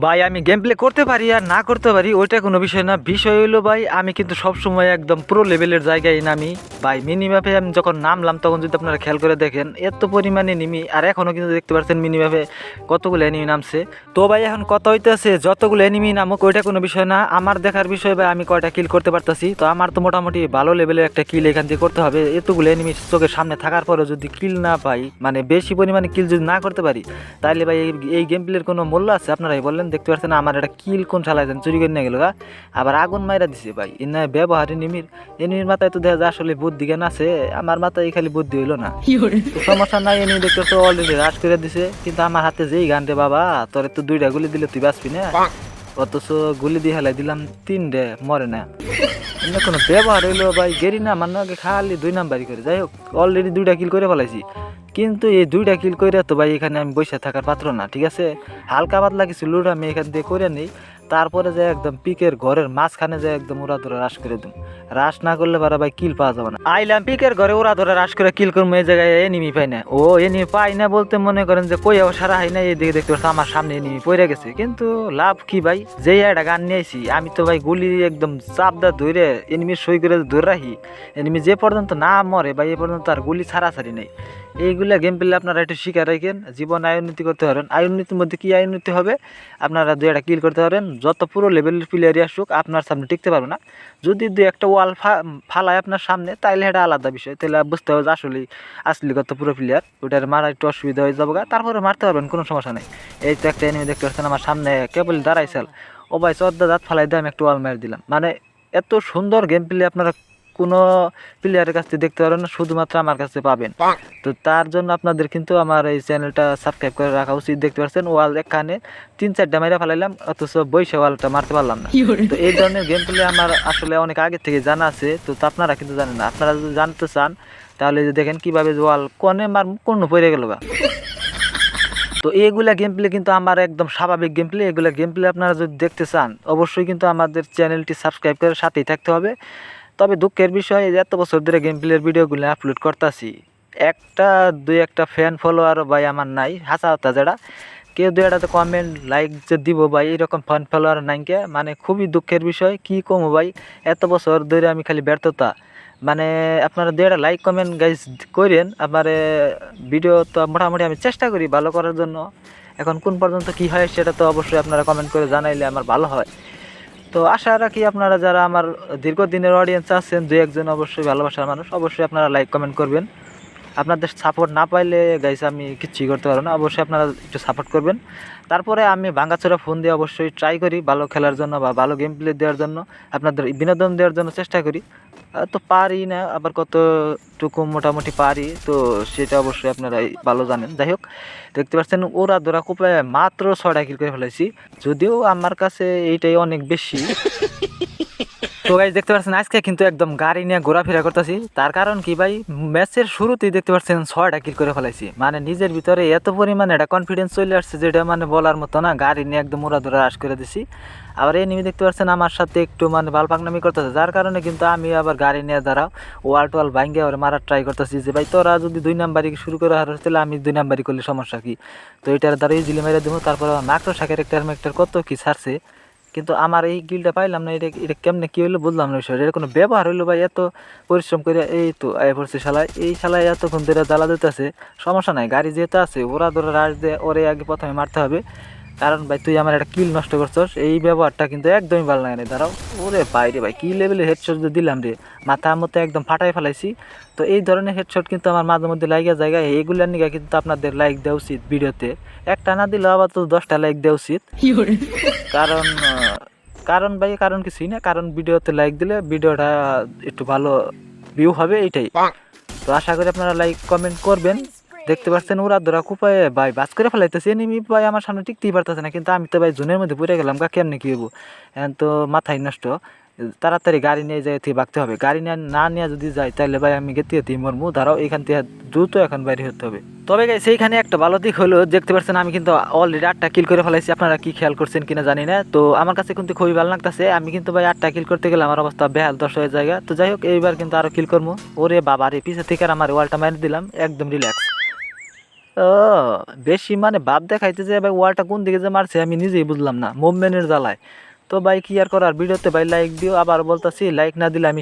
ভাই, আমি game play করতে পারি আর না করতে পারি, ওইটা কোনো বিষয় না। বিষয় হইল ভাই, আমি কিন্তু সবসময় একদম পুরো লেভেলের জায়গায় নামি। ভাই মিনি ম্যাপে আমি যখন নামলাম, তখন যদি আপনারা খেয়াল করে দেখেন, এত পরিমাণে নিমি, আর এখনও কিন্তু দেখতে পাচ্ছেন মিনি ম্যাপে কতগুলো এনিমি নামছে। তো ভাই, এখন কত হইতেছে, যতগুলো এনিমি নামুক, ওইটা কোনো বিষয় না। আমার দেখার বিষয় ভাই, আমি কয়টা কিল করতে পারতাছি। তো আমার তো মোটামুটি ভালো লেভেলের একটা কিল এখান থেকে করতে হবে। এতগুলো এনিমি চোখের সামনে থাকার পরেও যদি কিল না পাই মানে বেশি পরিমাণে কিল যদি না করতে পারি তাহলে ভাই, এই- এই গেম প্লের কোনো মূল্য আছে? আপনারাই বললেন দেখতে পাচ্ছেন আমার এটা কিল কোন শালায় দেন চুরি করে নিয়ে গেল গা। আবার আগুন মাইরা দিছে ভাই এনে ব্যবহারে নিমির। এনিমির মাথায় তো দেখা যায় আসলে বুদ্ধি জ্ঞান আছে আমার মাথায় খালি বুদ্ধি হইল না। সমস্যা নাই এনে দেখতে তো অলরেডি রাজ করে দিছে কিন্তু আমার হাতে যেই গান রে বাবা তোর তো দুইটা গুলি দিলে তুই বাঁচবি না। অথচ গুলি দিয়ে হেলাই দিলাম তিন রে, মরে না। এমনি কোনো ব্যবহার হইল ভাই, গেরি না আমার নাকি খালি দুই নাম্বারই করে। যাই হোক অলরেডি দুইটা কিল করে ফেলাইছি। কিন্তু এই দুইটা কিল করে তো ভাই এখানে আমি বসে থাকার পাত্র না, ঠিক আছে? হালকা পাতলা কিছু লুট আমি এখান থেকে করে নিই। তারপরে যে একদম পিকের ঘরের মাঝখানে যে একদম ওরা ধরে রাশ করে দিম। রাশ না করলে পারা ভাই কিল পাওয়া যাবে না। আইলাম পিকের ঘরে ওরা ধরে রাশ করে কিল করব, এই জায়গায় এনিমি পাই না। ও এনিমি পাই না বলতে মনে করেন যে কই সারা হয় না, এই দিকে দেখতে পাচ্ছি আমার সামনে এনিমি পড়ে গেছে। কিন্তু লাভ কি ভাই? যেই একটা গান নিয়েছি আমি তো ভাই গুলি একদম চাপ দা ধরে এনিমি সই করে ধরে রাখি। এনিমি যে পর্যন্ত না মরে ভাই, এ পর্যন্ত আর গুলি ছাড়াছাড়ি নেই। এইগুলা গেম পেলে আপনারা একটু শিখে রাখেন, জীবন আয় করতে পারেন। আয় মধ্যে কি আয় হবে? আপনারা দু একটা কিল করতে পারেন। যত পুরো লেভেলের প্লেয়ারই আসুক, আপনার সামনে টিকতে পারবে না। যদি দু একটা ওয়াল ফালায় আপনার সামনে, তাইলে এটা আলাদা বিষয়। তাহলে বুঝতে হবে যে আসলে আসলে কত পুরো প্লেয়ার ওটার মারা একটু অসুবিধা হয়ে যাবে তারপরে মারতে পারবেন, কোনো সমস্যা নেই। এই তো একটা এনিমি দেখতে পাচ্ছেন, আমার সামনে কেবল দাঁড়াইছিল ও ভাই, চদ্দা দাঁত ফালাই দিয়ে আমি একটু ওয়াল মেরে দিলাম। মানে এত সুন্দর গেম প্লে আপনারা কোনো প্লেয়ারের কাছ থেকে দেখতে পারবেন না শুধুমাত্র আমার কাছে পাবেন। তো তার জন্য আপনাদের কিন্তু আমার এই চ্যানেলটা সাবস্ক্রাইব করে রাখা উচিত দেখতে পাচ্ছেন? ওয়াল এখানে তিন চারটা মেরে ফেলাইলাম অথচ বৈশা ওয়ালটা মারতে পারলাম না। তো এই ধরনের গেম প্লে আমার আসলে অনেক আগে থেকে জানা আছে তো আপনারা কিন্তু জানেন না। আপনারা যদি জানতে চান তাহলে যে দেখেন কীভাবে যে ওয়াল কনে মার কোন পড়ে গেল বা তো এইগুলা গেম প্লে কিন্তু আমার একদম স্বাভাবিক গেম প্লে এগুলা গেম প্লে আপনারা যদি দেখতে চান অবশ্যই কিন্তু আমাদের চ্যানেলটি সাবস্ক্রাইব করে সাথেই থাকতে হবে। তবে দুঃখের বিষয় এত বছর ধরে গেম প্লের ভিডিওগুলো আপলোড করতেছি, একটা, দুই একটা ফ্যান ফলোয়ার ভাই আমার নাই, হাসা হতা যারা। কেউ দুই একটা কমেন্ট লাইক যে দিব ভাই, এরকম ফ্যান ফলোয়ার নাইকে মানে খুবই দুঃখের বিষয়, কি কমো ভাই, এত বছর ধরে আমি খালি ব্যর্থতা। মানে আপনারা দু একটা লাইক কমেন্ট গাইজ করেন আমার ভিডিও তো মোটামুটি আমি চেষ্টা করি ভালো করার জন্য। এখন কোন পর্যন্ত কি হয় সেটা তো অবশ্যই আপনারা কমেন্ট করে জানাইলে আমার ভালো হয়। তো আশা রাখি আপনারা যারা আমার দীর্ঘদিনের অডিয়েন্স আছেন দু একজন অবশ্যই ভালোবাসার মানুষ, অবশ্যই আপনারা লাইক কমেন্ট করবেন। আপনাদের সাপোর্ট না পাইলে গাইস আমি কিচ্ছুই করতে পারব না। অবশ্যই আপনারা একটু সাপোর্ট করবেন। তারপরে আমি ভাঙ্গাচোরা ফোন দিয়ে অবশ্যই ট্রাই করি ভালো খেলার জন্য বা ভালো গেম প্লে দেওয়ার জন্য, আপনাদের বিনোদন দেওয়ার জন্য চেষ্টা করি। তো পারি না, আবার কতটুকু মোটামুটি পারি, তো সেটা অবশ্যই আপনারা ভালো জানেন। যাই হোক, দেখতে পাচ্ছেন ওরা ধরা কোপায় মাত্র ছয়টা কিল করে ফেলেছি যদিও আমার কাছে এইটাই অনেক বেশি। তো গাইজ দেখতে পাচ্ছেন, আজকে কিন্তু একদম গাড়ি নিয়ে ঘোরাফেরা করতেছি। তার কারণ কি ভাই, ম্যাচের শুরুতেই দেখতে পাচ্ছেন, ছয়টা কিল করে ফেলাইছি। মানে নিজের ভিতরে এত পরিমাণে একটা কনফিডেন্স চলে আসছে যেটা মানে বলার মতো না, গাড়ি নিয়ে একদম উড়া ধরে রাস করে দিছি। আবার এই নিমি দেখতে পাচ্ছেন, আমার সাথে একটু মানে বালপাকনামি করতেছে, যার কারণে কিন্তু আমি আবার গাড়ি নিয়ে দাঁড়াও ওয়াল টোয়াল ভাঙ্গে আবার মারার ট্রাই করতেছি যে, ভাই, তোরা যদি দুই নাম্বারি শুরু করে হার তাহলে আমি দুই নাম্বারি করলে সমস্যা কি? তো এটার দ্বারা ইজিলি মেরে দেবো, তারপর মাত্র শাকের একটা একটা কত কি ছাড়ছে কিন্তু আমার এই গিলটা পাইলাম না এটা এটা কেমনে কী হইল বুঝলাম না বিষয়টা। এটা কোনো ব্যবহার হইল ভাই এত পরিশ্রম করে এই তো আয় পড়ছে শালায়। এই শালায় এতক্ষণ ধরে জ্বালা দিতেছে সমস্যা নাই গাড়ি যেতে আছে ওরা ধরে রাজ দিয়ে ওরে আগে প্রথমে মারতে হবে। কারণ ভাই তুই আমার একটা কিল নষ্ট করছস এই ব্যবহারটা কিন্তু একদমই ভালো লাগে না। দাঁড়াও ওরে বাইরে ভাই কি লেভেলের হেডশট যে দিলাম রে। মাথা মতো একদম ফাটাই ফেলাইছি। তো এই ধরনের হেডশট কিন্তু আমার মাঝে মধ্যে লাগিয়ে জায়গায় এইগুলার নিয়ে কিন্তু আপনাদের লাইক দেওয়া উচিত ভিডিওতে। একটা না দিলেও আবার তো দশটা লাইক দেওয়া উচিত। কারণ কারণ ভাই কারণ কিছুই না কারণ ভিডিওতে লাইক দিলে ভিডিওটা একটু ভালো ভিউ হবে এইটাই। তো আশা করি আপনারা লাইক কমেন্ট করবেন। দেখতে পাচ্ছেন ওরা ধরা কুপায় ভাই বাস করে ফেলাইতেছে। এনিমি ভাই আমার সামনে টিকতেই পারতেছে না কিন্তু আমি তো ভাই জুনের মধ্যে পড়ে গেলাম কা কেমনি কি হব এখন তো মাথায় নষ্ট। তাড়াতাড়ি গাড়ি নিয়ে যাই থেকে বাগতে হবে। গাড়ি নিয়ে না নিয়ে যদি যাই তাহলে ভাই আমি গেতে মরমু। ধরাও এখান থেকে দ্রুত এখন বাইরে হতে হবে। তবে সেইখানে একটা ভালো দিক হলো, দেখতে পাচ্ছেন আমি কিন্তু অলরেডি আটটা কিল করে ফেলাইছি। আপনারা কি খেয়াল করছেন কিনা জানি না। তো আমার কাছে কিন্তু খুবই ভালো লাগতেছে। আমি কিন্তু ভাই আটটা কিল করতে গেলে আমার অবস্থা বেহাল দশ হয়ে জায়গা তো যাই হোক, এইবার কিন্তু আরও কিল করব। ওরে বাবা রে পিছে থেকে আমার ওয়ালটা মেরে দিলাম। একদম রিল্যাক্স ও, বেশি মানে ভাব দেখাইতে যে ভাই ওয়ালটা কোন দিকে যে মারছে আমি নিজেই বুঝলাম না। মুভমেন্টের জ্বালায়। তো ভাই কি আর করার? ভিডিওতে ভাই লাইক দিও। আবার বলতাছি লাইক না দিলে আমি